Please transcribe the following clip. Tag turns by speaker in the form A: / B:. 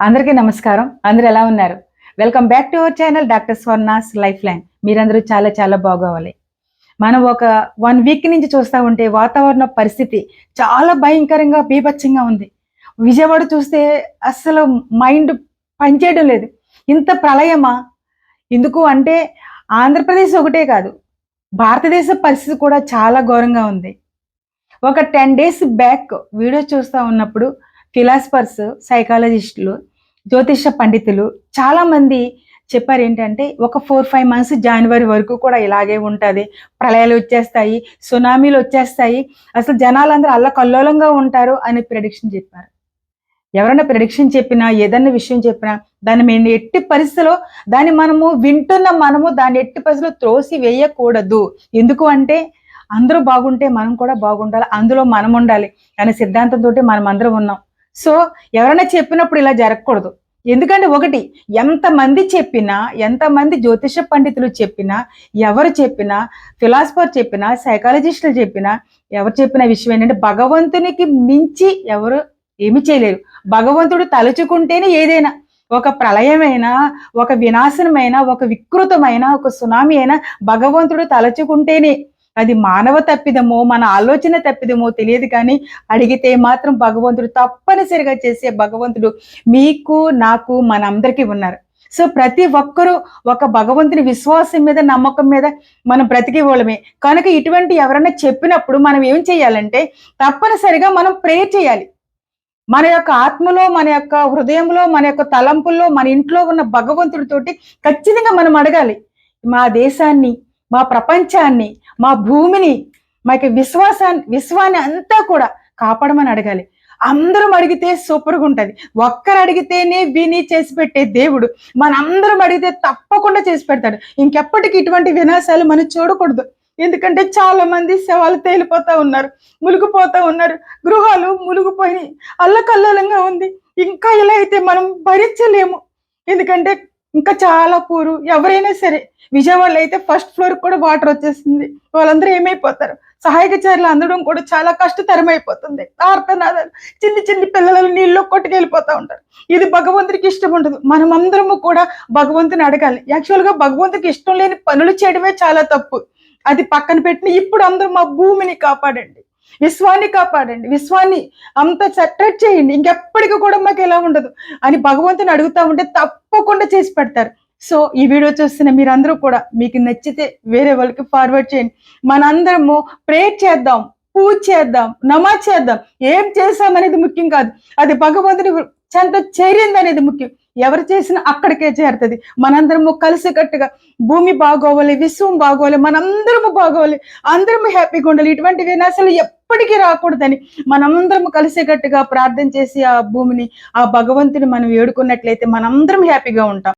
A: అందరికీ నమస్కారం. అందరూ ఎలా ఉన్నారు? Welcome back to our channel doctor Swarna's life line మీరందరూ చాలా చాలా బాగోవాలి. మనం ఒక వన్ వీక్ నుంచి చూస్తూ ఉంటే వాతావరణ పరిస్థితి చాలా భయంకరంగా బీభత్సంగా ఉంది. విజయవాడ చూస్తే అస్సలు మైండ్ పనిచేయడం లేదు. ఇంత ప్రళయమా? ఎందుకు అంటే ఆంధ్రప్రదేశ్ ఒకటే కాదు. భారతదేశ పరిస్థితి కూడా చాలా ఘోరంగా ఉంది. ఒక టెన్ డేస్ బ్యాక్ వీడియో చూస్తూ ఉన్నప్పుడు ఫిలాసఫర్స్ సైకాలజిస్టులు జ్యోతిష పండితులు చాలా మంది చెప్పారు ఏంటంటే ఒక ఫోర్ ఫైవ్ మంత్స్ జనవరి వరకు కూడా ఇలాగే ఉంటుంది. ప్రళయాలు వచ్చేస్తాయి సునామీలు వచ్చేస్తాయి. అసలు జనాలందరూ అల్లకల్లోలంగా ఉంటారు అని ప్రిడిక్షన్ చెప్పారు. ఎవరైనా ప్రిడిక్షన్ చెప్పినా ఏదన్నా విషయం చెప్పినా దాన్ని మేము ఎట్టి పరిస్థితిలో దాన్ని మనము వింటున్న మనము దాన్ని ఎట్టి పరిస్థితిలో త్రోసి వేయకూడదు. ఎందుకు అంటే అందరూ బాగుంటే మనం కూడా బాగుండాలి అందులో మనం ఉండాలి అనే సిద్ధాంతంతో మనం అందరం ఉన్నాం. సో ఎవరైనా చెప్పినప్పుడు ఇలా జరగకూడదు. ఎందుకంటే ఒకటి ఎంతమంది చెప్పినా ఎంతమంది జ్యోతిష పండితులు చెప్పినా ఎవరు చెప్పినా ఫిలాసఫర్ చెప్పినా సైకాలజిస్టులు చెప్పినా ఎవరు చెప్పిన విషయం ఏంటంటే భగవంతునికి మించి ఎవరు ఏమి చేయలేరు. భగవంతుడు తలుచుకుంటేనే ఏదైనా ఒక ప్రళయమైనా ఒక వినాశనమైన ఒక వికృతమైన ఒక సునామీ అయినా భగవంతుడు తలుచుకుంటేనే అది మానవ తప్పిదమో మన ఆలోచన తప్పిదమో తెలియదు కానీ అడిగితే మాత్రం భగవంతుడు తప్పనిసరిగా చేసే భగవంతుడు మీకు నాకు మనందరికీ ఉన్నారు. సో ప్రతి ఒక్కరూ ఒక భగవంతుని విశ్వాసం మీద నమ్మకం మీద మనం బ్రతికే వాళ్ళమే. కనుక ఇటువంటి ఎవరైనా చెప్పినప్పుడు మనం ఏం చేయాలంటే తప్పనిసరిగా మనం ప్రేయర్ చేయాలి. మన యొక్క ఆత్మలో మన యొక్క హృదయంలో మన యొక్క తలంపుల్లో మన ఇంట్లో ఉన్న భగవంతుడితోటి ఖచ్చితంగా మనం అడగాలి మా దేశాన్ని మా ప్రపంచాన్ని మా భూమిని మాకు విశ్వాసాన్ని విశ్వాన్ని అంతా కూడా కాపాడమని అడగాలి. అందరం అడిగితే సూపర్గా ఉంటుంది. ఒక్కరు అడిగితేనే విని చేసి పెట్టే దేవుడు. మనందరం అడిగితే తప్పకుండా చేసి పెడతాడు. ఇంకెప్పటికీ ఇటువంటి వినాశాలు మనం చూడకూడదు. ఎందుకంటే చాలా మంది శవాలు తేలిపోతా ఉన్నారు మునిగిపోతా ఉన్నారు గృహాలు మునిగిపోయి అల్లకల్లోలంగా ఉంది. ఇంకా ఇలా అయితే మనం భరించలేము. ఎందుకంటే ఇంకా చాలా పూరు ఎవరైనా సరే విజయవాడలో అయితే ఫస్ట్ ఫ్లోర్ కూడా వాటర్ వచ్చేస్తుంది. వాళ్ళందరూ ఏమైపోతారు? సహాయక చర్యలు అందడం కూడా చాలా కష్టతరం అయిపోతుంది. ఆర్తనాదాలు చిన్ని చిన్ని పిల్లలు నీళ్ళు కొట్టుకెళ్ళిపోతూ ఉంటారు. ఇది భగవంతుడికి ఇష్టం ఉండదు. మనం అందరము కూడా భగవంతుని అడగాలి. యాక్చువల్గా భగవంతుడికి ఇష్టం లేని పనులు చేయడమే చాలా తప్పు. అది పక్కన పెట్టిన ఇప్పుడు అందరూ మా భూమిని కాపాడండి. విశ్వాన్ని కాపాడండి. విశ్వాన్ని అంత సెటరేట్ చేయండి. ఇంకెప్పటికీ కూడా మాకు ఎలా ఉండదు అని భగవంతుని అడుగుతా ఉంటే తప్పకుండా చేసి పెడతారు. సో ఈ వీడియో చూస్తున్న మీరందరూ కూడా మీకు నచ్చితే వేరే వాళ్ళకి ఫార్వర్డ్ చేయండి. మనందరము ప్రేయర్ చేద్దాం పూజ చేద్దాం నమాజ్ చేద్దాం. ఏం చేసామనేది ముఖ్యం కాదు. అది భగవంతుని చెంత చేరింది అనేది ముఖ్యం. ఎవరు చేసినా అక్కడికే చేరుతుంది. మనందరము కలిసికట్టుగా భూమి బాగోవాలి విశ్వం బాగోవాలి మనందరము బాగోవాలి అందరము హ్యాపీగా ఉండాలి. ఇటువంటి వినాశాలు ఎప్పటికీ రాకూడదని మనందరము కలిసికట్టుగా ప్రార్థన చేసి ఆ భూమిని ఆ భగవంతుని మనం వేడుకున్నట్లయితే మనందరం హ్యాపీగా ఉంటాం.